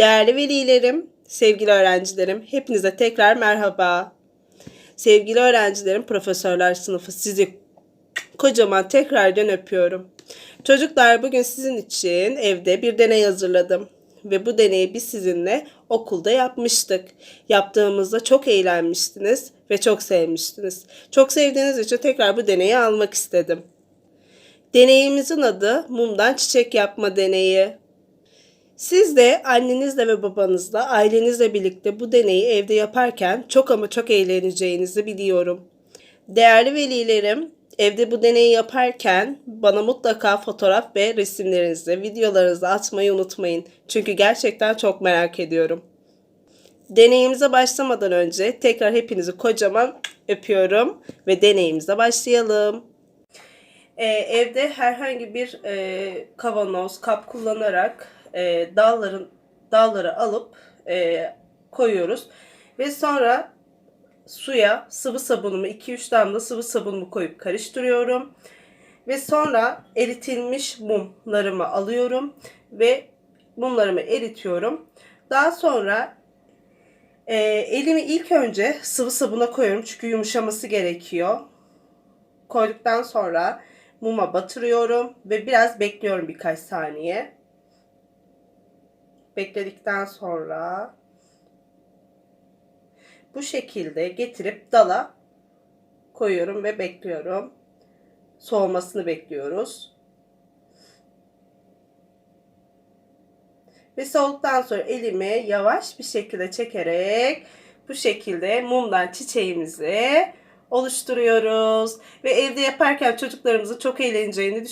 Değerli velilerim, sevgili öğrencilerim, hepinize tekrar merhaba. Sevgili öğrencilerim, profesörler sınıfı sizi kocaman tekrardan öpüyorum. Çocuklar bugün sizin için evde bir deney hazırladım. Ve bu deneyi biz sizinle okulda yapmıştık. Yaptığımızda çok eğlenmiştiniz ve çok sevmiştiniz. Çok sevdiğiniz için tekrar bu deneyi almak istedim. Deneyimizin adı mumdan çiçek yapma deneyi. Siz de annenizle ve babanızla, ailenizle birlikte bu deneyi evde yaparken çok ama çok eğleneceğinizi biliyorum. Değerli velilerim, evde bu deneyi yaparken bana mutlaka fotoğraf ve resimlerinizi, videolarınızı atmayı unutmayın. Çünkü gerçekten çok merak ediyorum. Deneyimize başlamadan önce tekrar hepinizi kocaman öpüyorum ve deneyimize başlayalım. Ee, evde herhangi bir e, kavanoz, kap kullanarak e, dalların dalları alıp e, koyuyoruz ve sonra suya sıvı sabunumu 2-3 damla sıvı sabunumu koyup karıştırıyorum ve sonra eritilmiş mumlarımı alıyorum ve mumlarımı eritiyorum. Daha sonra e, elimi ilk önce sıvı sabuna koyuyorum çünkü yumuşaması gerekiyor. Koyduktan sonra muma batırıyorum ve biraz bekliyorum birkaç saniye. Bekledikten sonra bu şekilde getirip dala koyuyorum ve bekliyorum. Soğumasını bekliyoruz. Ve soğuduktan sonra elimi yavaş bir şekilde çekerek bu şekilde mumdan çiçeğimizi oluşturuyoruz. Ve evde yaparken çocuklarımızın çok eğleneceğini